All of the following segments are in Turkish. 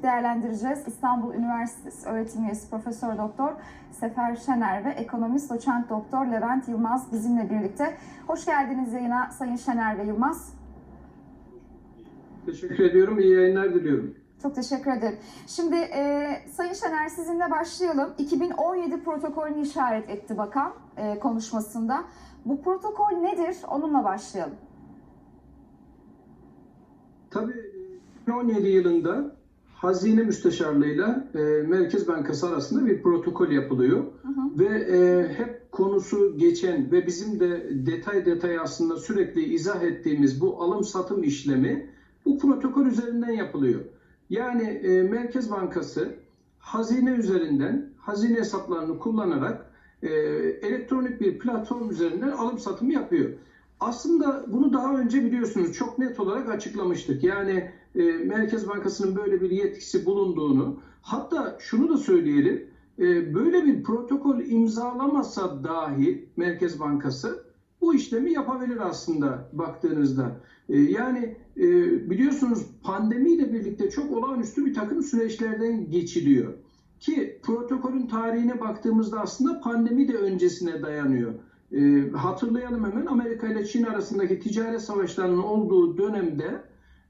açık değerlendireceğiz. İstanbul Üniversitesi öğretim üyesi Profesör Doktor Sefer Şener ve ekonomist doçent doktor Levent Yılmaz bizimle birlikte. Hoş geldiniz yayına Sayın Şener ve Yılmaz. Teşekkür ediyorum. İyi yayınlar diliyorum. Çok teşekkür ederim. Şimdi e, Sayın Şener sizinle başlayalım. 2017 protokolünü işaret etti bakan e, konuşmasında. Bu protokol nedir? Onunla başlayalım. Tabii 2017 yılında Hazine Müsteşarlığı'yla e, Merkez Bankası arasında bir protokol yapılıyor. Hı hı. Ve e, hep konusu geçen ve bizim de detay detay aslında sürekli izah ettiğimiz bu alım satım işlemi bu protokol üzerinden yapılıyor. Yani e, Merkez Bankası hazine üzerinden hazine hesaplarını kullanarak e, elektronik bir platform üzerinden alım satımı yapıyor. Aslında bunu daha önce biliyorsunuz çok net olarak açıklamıştık. Yani e, Merkez Bankası'nın böyle bir yetkisi bulunduğunu hatta şunu da söyleyelim e, böyle bir protokol imzalamasa dahi Merkez Bankası bu işlemi yapabilir aslında baktığınızda. E, yani e, biliyorsunuz pandemiyle birlikte çok olağanüstü bir takım süreçlerden geçiliyor. Ki protokolün tarihine baktığımızda aslında pandemi de öncesine dayanıyor. E, hatırlayalım hemen Amerika ile Çin arasındaki ticaret savaşlarının olduğu dönemde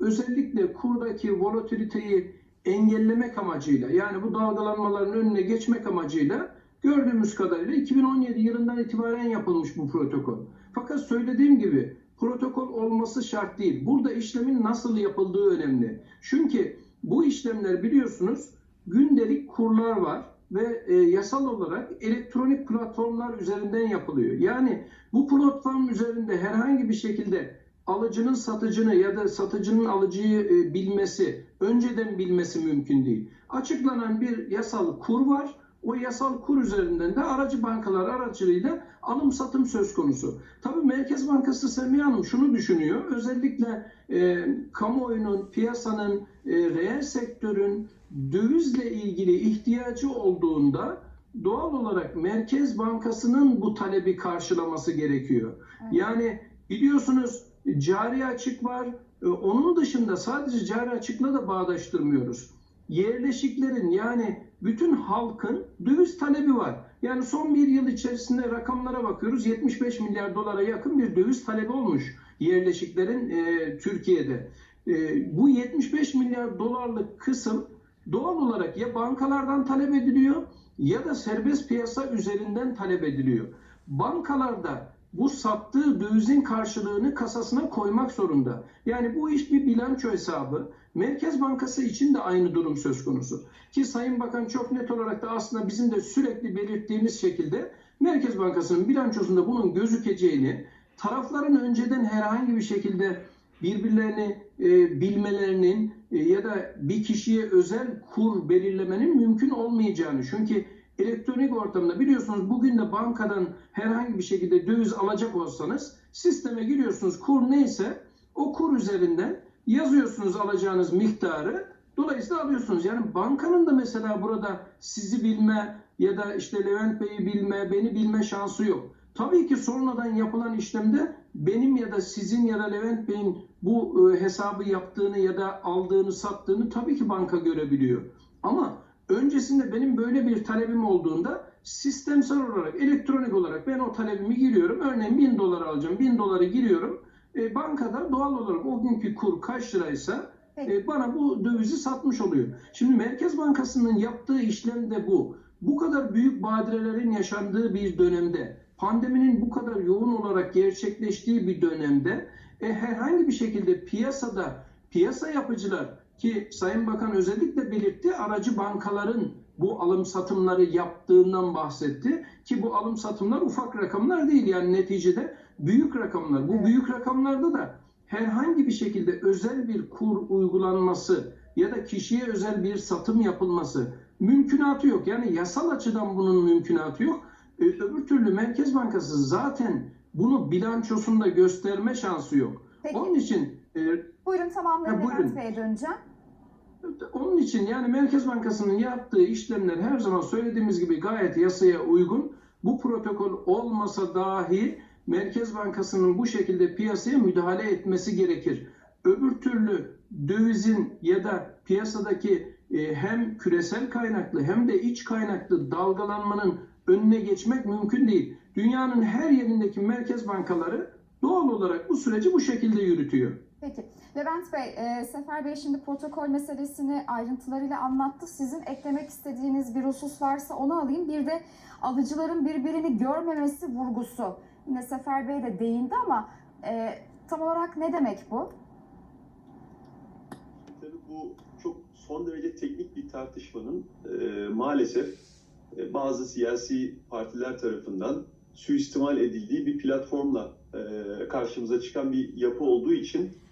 özellikle kurdaki volatiliteyi engellemek amacıyla yani bu dalgalanmaların önüne geçmek amacıyla gördüğümüz kadarıyla 2017 yılından itibaren yapılmış bu protokol. Fakat söylediğim gibi protokol olması şart değil. Burada işlemin nasıl yapıldığı önemli. Çünkü bu işlemler biliyorsunuz gündelik kurlar var ve e, yasal olarak elektronik platformlar üzerinden yapılıyor. Yani bu platform üzerinde herhangi bir şekilde alıcının satıcını ya da satıcının alıcıyı e, bilmesi, önceden bilmesi mümkün değil. Açıklanan bir yasal kur var. O yasal kur üzerinden de aracı bankalar aracılığıyla alım satım söz konusu. Tabii Merkez Bankası Semiha Hanım şunu düşünüyor. Özellikle e, kamuoyunun, piyasanın, e, reel sektörün dövizle ilgili ihtiyacı olduğunda doğal olarak Merkez Bankası'nın bu talebi karşılaması gerekiyor. Evet. Yani biliyorsunuz cari açık var. E, Onun dışında sadece cari açıkla da bağdaştırmıyoruz. Yerleşiklerin yani bütün halkın döviz talebi var. Yani son bir yıl içerisinde rakamlara bakıyoruz. 75 milyar dolara yakın bir döviz talebi olmuş yerleşiklerin e, Türkiye'de. E, bu 75 milyar dolarlık kısım doğal olarak ya bankalardan talep ediliyor ya da serbest piyasa üzerinden talep ediliyor. Bankalarda bu sattığı dövizin karşılığını kasasına koymak zorunda. Yani bu iş bir bilanço hesabı. Merkez Bankası için de aynı durum söz konusu. Ki Sayın Bakan çok net olarak da aslında bizim de sürekli belirttiğimiz şekilde Merkez Bankası'nın bilançosunda bunun gözükeceğini, tarafların önceden herhangi bir şekilde birbirlerini e, bilmelerinin e, ya da bir kişiye özel kur belirlemenin mümkün olmayacağını. Çünkü elektronik ortamda biliyorsunuz bugün de bankadan herhangi bir şekilde döviz alacak olsanız sisteme giriyorsunuz kur neyse o kur üzerinden yazıyorsunuz alacağınız miktarı dolayısıyla alıyorsunuz. Yani bankanın da mesela burada sizi bilme ya da işte Levent Bey'i bilme, beni bilme şansı yok. Tabii ki sonradan yapılan işlemde benim ya da sizin ya da Levent Bey'in bu e, hesabı yaptığını ya da aldığını, sattığını tabii ki banka görebiliyor. Ama öncesinde benim böyle bir talebim olduğunda sistemsel olarak, elektronik olarak ben o talebimi giriyorum. Örneğin 1000 dolar alacağım. 1000 doları giriyorum. E, bankada doğal olarak o günkü kur kaç liraysa e, bana bu dövizi satmış oluyor. Şimdi Merkez Bankası'nın yaptığı işlem de bu. Bu kadar büyük badirelerin yaşandığı bir dönemde, pandeminin bu kadar yoğun olarak gerçekleştiği bir dönemde e, herhangi bir şekilde piyasada piyasa yapıcılar ki Sayın Bakan özellikle belirtti aracı bankaların bu alım satımları yaptığından bahsetti ki bu alım satımlar ufak rakamlar değil yani neticede büyük rakamlar. Bu büyük rakamlarda da herhangi bir şekilde özel bir kur uygulanması ya da kişiye özel bir satım yapılması mümkünatı yok. Yani yasal açıdan bunun mümkünatı yok. E, öbür türlü Merkez Bankası zaten bunu bilançosunda gösterme şansı yok. Peki. Onun için e, Buyurun tamamlayın Ha, Levent. Bey'e döneceğim. onun için yani Merkez Bankası'nın yaptığı işlemler her zaman söylediğimiz gibi gayet yasaya uygun. Bu protokol olmasa dahi Merkez Bankası'nın bu şekilde piyasaya müdahale etmesi gerekir. Öbür türlü dövizin ya da piyasadaki e, hem küresel kaynaklı hem de iç kaynaklı dalgalanmanın önüne geçmek mümkün değil. Dünyanın her yerindeki merkez bankaları doğal olarak bu süreci bu şekilde yürütüyor. Peki. Levent Bey, e, Sefer Bey şimdi protokol meselesini ayrıntılarıyla anlattı. Sizin eklemek istediğiniz bir husus varsa onu alayım. Bir de alıcıların birbirini görmemesi vurgusu. Yine Sefer Bey de değindi ama e, tam olarak ne demek bu? Tabii bu çok son derece teknik bir tartışmanın e, maalesef e, bazı siyasi partiler tarafından suistimal edildiği bir platformla e, karşımıza çıkan bir yapı olduğu için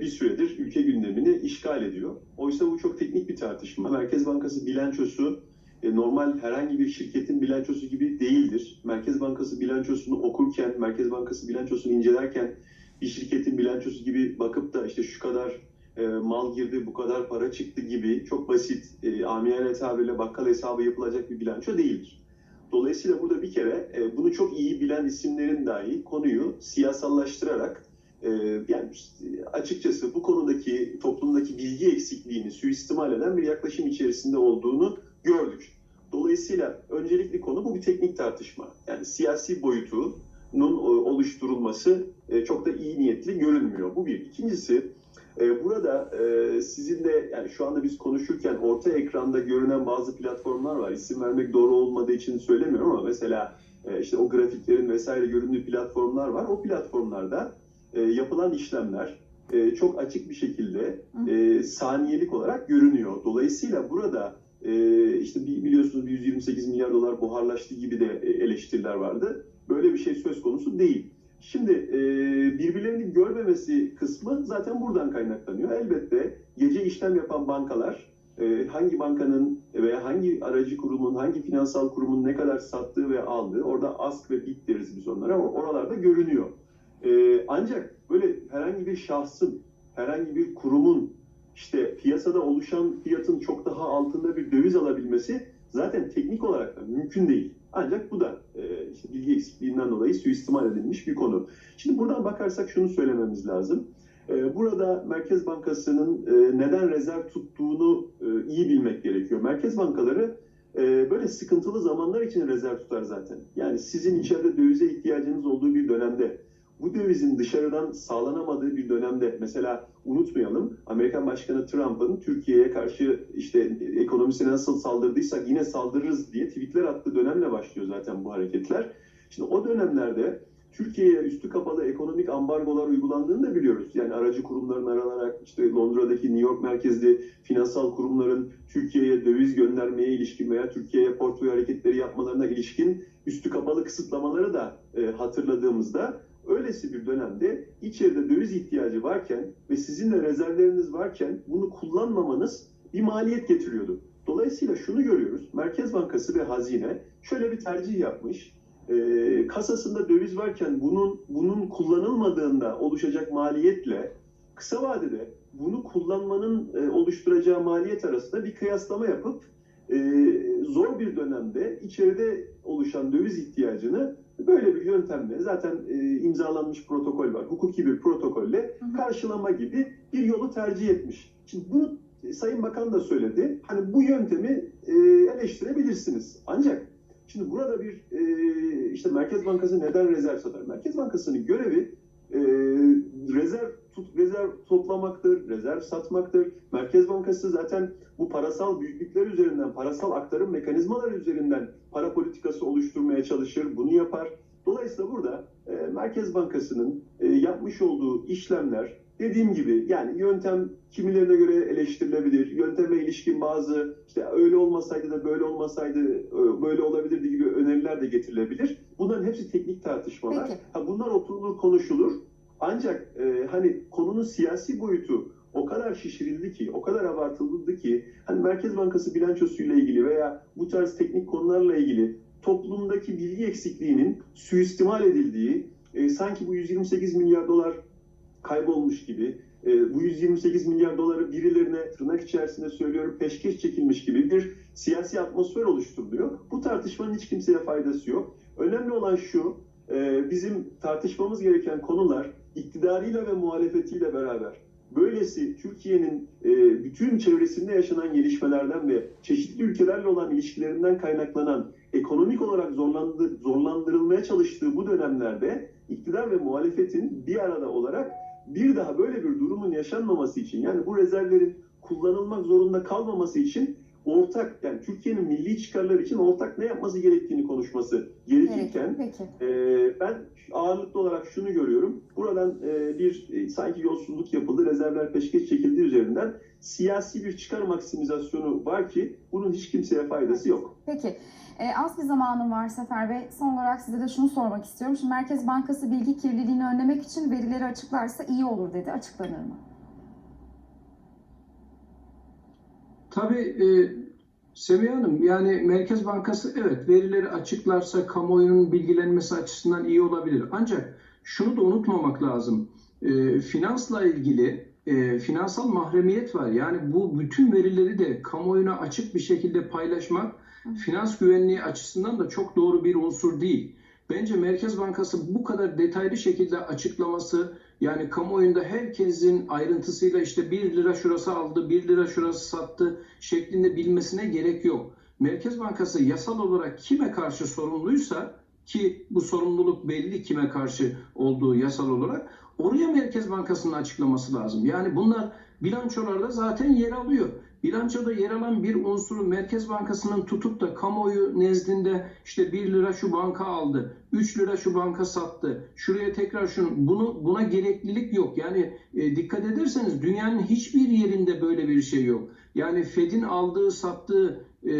bir süredir ülke gündemini işgal ediyor. Oysa bu çok teknik bir tartışma. Merkez Bankası bilançosu e, normal herhangi bir şirketin bilançosu gibi değildir. Merkez Bankası bilançosunu okurken, Merkez Bankası bilançosunu incelerken bir şirketin bilançosu gibi bakıp da işte şu kadar e, mal girdi, bu kadar para çıktı gibi çok basit, e, amiyane tabirle bakkal hesabı yapılacak bir bilanço değildir. Dolayısıyla burada bir kere e, bunu çok iyi bilen isimlerin dahi konuyu siyasallaştırarak e, yani açıkçası bu konudaki toplumdaki bilgi eksikliğini suistimal eden bir yaklaşım içerisinde olduğunu gördük. Dolayısıyla öncelikli konu bu bir teknik tartışma. Yani siyasi boyutunun e, oluşturulması e, çok da iyi niyetli görünmüyor. Bu bir. İkincisi burada sizin de yani şu anda biz konuşurken orta ekranda görünen bazı platformlar var. İsim vermek doğru olmadığı için söylemiyorum ama mesela işte o grafiklerin vesaire göründüğü platformlar var. O platformlarda e, yapılan işlemler e, çok açık bir şekilde e, saniyelik olarak görünüyor. Dolayısıyla burada e, işte biliyorsunuz 128 milyar dolar buharlaştı gibi de e, eleştiriler vardı. Böyle bir şey söz konusu değil. Şimdi e, birbirlerini görmemesi kısmı zaten buradan kaynaklanıyor. Elbette gece işlem yapan bankalar e, hangi bankanın veya hangi aracı kurumun, hangi finansal kurumun ne kadar sattığı ve aldığı orada ask ve bit deriz biz onlara ama oralarda görünüyor. Ancak böyle herhangi bir şahsın, herhangi bir kurumun işte piyasada oluşan fiyatın çok daha altında bir döviz alabilmesi zaten teknik olarak da mümkün değil. Ancak bu da e, işte bilgi eksikliğinden dolayı suistimal edilmiş bir konu. Şimdi buradan bakarsak şunu söylememiz lazım. E, burada Merkez Bankası'nın e, neden rezerv tuttuğunu e, iyi bilmek gerekiyor. Merkez bankaları e, böyle sıkıntılı zamanlar için rezerv tutar zaten. Yani sizin içeride dövize ihtiyacınız olduğu bir dönemde bu dövizin dışarıdan sağlanamadığı bir dönemde mesela unutmayalım Amerikan Başkanı Trump'ın Türkiye'ye karşı işte ekonomisine nasıl saldırdıysak yine saldırırız diye tweetler attığı dönemle başlıyor zaten bu hareketler. Şimdi o dönemlerde Türkiye'ye üstü kapalı ekonomik ambargolar uygulandığını da biliyoruz. Yani aracı kurumların aranarak işte Londra'daki New York merkezli finansal kurumların Türkiye'ye döviz göndermeye ilişkin veya Türkiye'ye portföy hareketleri yapmalarına ilişkin üstü kapalı kısıtlamaları da e, hatırladığımızda öylesi bir dönemde içeride döviz ihtiyacı varken ve sizin de rezervleriniz varken bunu kullanmamanız bir maliyet getiriyordu. Dolayısıyla şunu görüyoruz. Merkez Bankası ve Hazine şöyle bir tercih yapmış. E, kasasında döviz varken bunun bunun kullanılmadığında oluşacak maliyetle kısa vadede bunu kullanmanın e, oluşturacağı maliyet arasında bir kıyaslama yapıp e, zor bir dönemde içeride oluşan döviz ihtiyacını böyle bir yöntemle zaten e, imzalanmış protokol var. Hukuki bir protokolle karşılama gibi bir yolu tercih etmiş. Şimdi bunu e, Sayın Bakan da söyledi. Hani bu yöntemi e, eleştirebilirsiniz. Ancak şimdi burada bir e, işte Merkez Bankası neden rezerv satar? Merkez Bankası'nın görevi e, rezerv tut, rezerv toplamaktır, rezerv satmaktır. Merkez Bankası zaten bu parasal büyüklükler üzerinden, parasal aktarım mekanizmaları üzerinden para politikası oluşturmaya çalışır, bunu yapar. Dolayısıyla burada e, Merkez Bankası'nın e, yapmış olduğu işlemler dediğim gibi yani yöntem kimilerine göre eleştirilebilir. Yönteme ilişkin bazı işte öyle olmasaydı da böyle olmasaydı e, böyle olabilirdi gibi öneriler de getirilebilir. Bunların hepsi teknik tartışmalar. Peki. Ha, bunlar oturulur konuşulur. Ancak e, hani konunun siyasi boyutu o kadar şişirildi ki, o kadar abartıldı ki hani Merkez Bankası bilançosuyla ilgili veya bu tarz teknik konularla ilgili toplumdaki bilgi eksikliğinin suistimal edildiği, e, sanki bu 128 milyar dolar kaybolmuş gibi, e, bu 128 milyar doları birilerine tırnak içerisinde söylüyorum peşkeş çekilmiş gibi bir siyasi atmosfer oluşturuluyor. Bu tartışmanın hiç kimseye faydası yok. Önemli olan şu, e, bizim tartışmamız gereken konular iktidarıyla ve muhalefetiyle beraber. Böylesi Türkiye'nin e, bütün çevresinde yaşanan gelişmelerden ve çeşitli ülkelerle olan ilişkilerinden kaynaklanan ekonomik olarak zorlandı, zorlandırılmaya çalıştığı bu dönemlerde iktidar ve muhalefetin bir arada olarak bir daha böyle bir durumun yaşanmaması için yani bu rezervlerin kullanılmak zorunda kalmaması için ortak yani Türkiye'nin milli çıkarları için ortak ne yapması gerektiğini konuşması gerekirken Peki. ee, ben ağırlıklı olarak şunu görüyorum. Buradan e, bir e, sanki yolsuzluk yapıldı, rezervler peşkeş çekildi üzerinden siyasi bir çıkar maksimizasyonu var ki bunun hiç kimseye faydası yok. Peki. Ee, az bir zamanım var Sefer Bey. Son olarak size de şunu sormak istiyorum. Şimdi Merkez Bankası bilgi kirliliğini önlemek için verileri açıklarsa iyi olur dedi. Açıklanır mı? Tabii e, Semiha Hanım yani Merkez Bankası evet verileri açıklarsa kamuoyunun bilgilenmesi açısından iyi olabilir. Ancak şunu da unutmamak lazım. E, finansla ilgili e, finansal mahremiyet var. Yani bu bütün verileri de kamuoyuna açık bir şekilde paylaşmak finans güvenliği açısından da çok doğru bir unsur değil. Bence Merkez Bankası bu kadar detaylı şekilde açıklaması yani kamuoyunda herkesin ayrıntısıyla işte 1 lira şurası aldı, 1 lira şurası sattı şeklinde bilmesine gerek yok. Merkez Bankası yasal olarak kime karşı sorumluysa ki bu sorumluluk belli kime karşı olduğu yasal olarak oraya Merkez Bankası'nın açıklaması lazım. Yani bunlar bilançolarda zaten yer alıyor. Bilançoda yer alan bir unsuru Merkez Bankası'nın tutup da kamuoyu nezdinde işte 1 lira şu banka aldı, 3 lira şu banka sattı, şuraya tekrar şunu, bunu buna gereklilik yok. Yani e, dikkat ederseniz dünyanın hiçbir yerinde böyle bir şey yok. Yani Fed'in aldığı, sattığı e,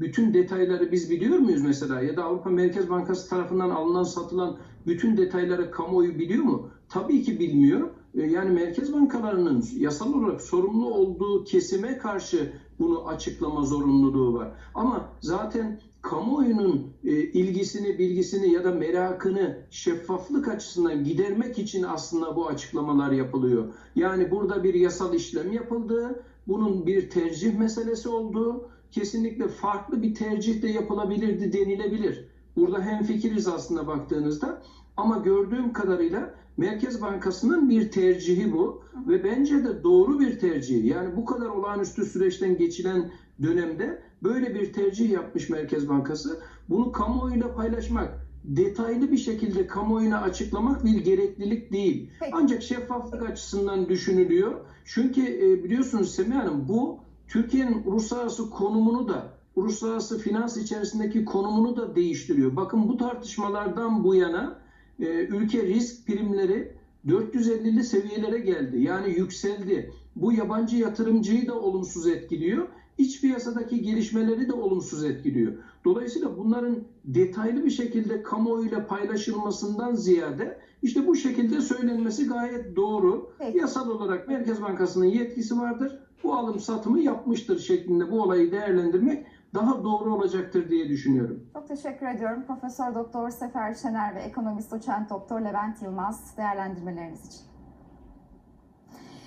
bütün detayları biz biliyor muyuz mesela? Ya da Avrupa Merkez Bankası tarafından alınan, satılan bütün detayları kamuoyu biliyor mu? Tabii ki bilmiyor. E, Yani merkez bankalarının yasal olarak sorumlu olduğu kesime karşı bunu açıklama zorunluluğu var. Ama zaten kamuoyunun e, ilgisini, bilgisini ya da merakını şeffaflık açısından gidermek için aslında bu açıklamalar yapılıyor. Yani burada bir yasal işlem yapıldı, bunun bir tercih meselesi olduğu, kesinlikle farklı bir tercih de yapılabilirdi denilebilir. Burada hemfikiriz aslında baktığınızda. Ama gördüğüm kadarıyla Merkez Bankası'nın bir tercihi bu ve bence de doğru bir tercih. Yani bu kadar olağanüstü süreçten geçilen dönemde böyle bir tercih yapmış Merkez Bankası. Bunu kamuoyuyla paylaşmak, detaylı bir şekilde kamuoyuna açıklamak bir gereklilik değil. Ancak şeffaflık açısından düşünülüyor. Çünkü e, biliyorsunuz Semih Hanım bu Türkiye'nin uluslararası konumunu da uluslararası finans içerisindeki konumunu da değiştiriyor. Bakın bu tartışmalardan bu yana e, ülke risk primleri 450'li seviyelere geldi. Yani yükseldi. Bu yabancı yatırımcıyı da olumsuz etkiliyor. İç piyasadaki gelişmeleri de olumsuz etkiliyor. Dolayısıyla bunların detaylı bir şekilde kamuoyuyla paylaşılmasından ziyade işte bu şekilde söylenmesi gayet doğru. Peki. Yasal olarak Merkez Bankası'nın yetkisi vardır. Bu alım satımı yapmıştır şeklinde bu olayı değerlendirmek daha doğru olacaktır diye düşünüyorum. Çok teşekkür ediyorum. Profesör Doktor Sefer Şener ve ekonomist doçent doktor Levent Yılmaz değerlendirmeleriniz için.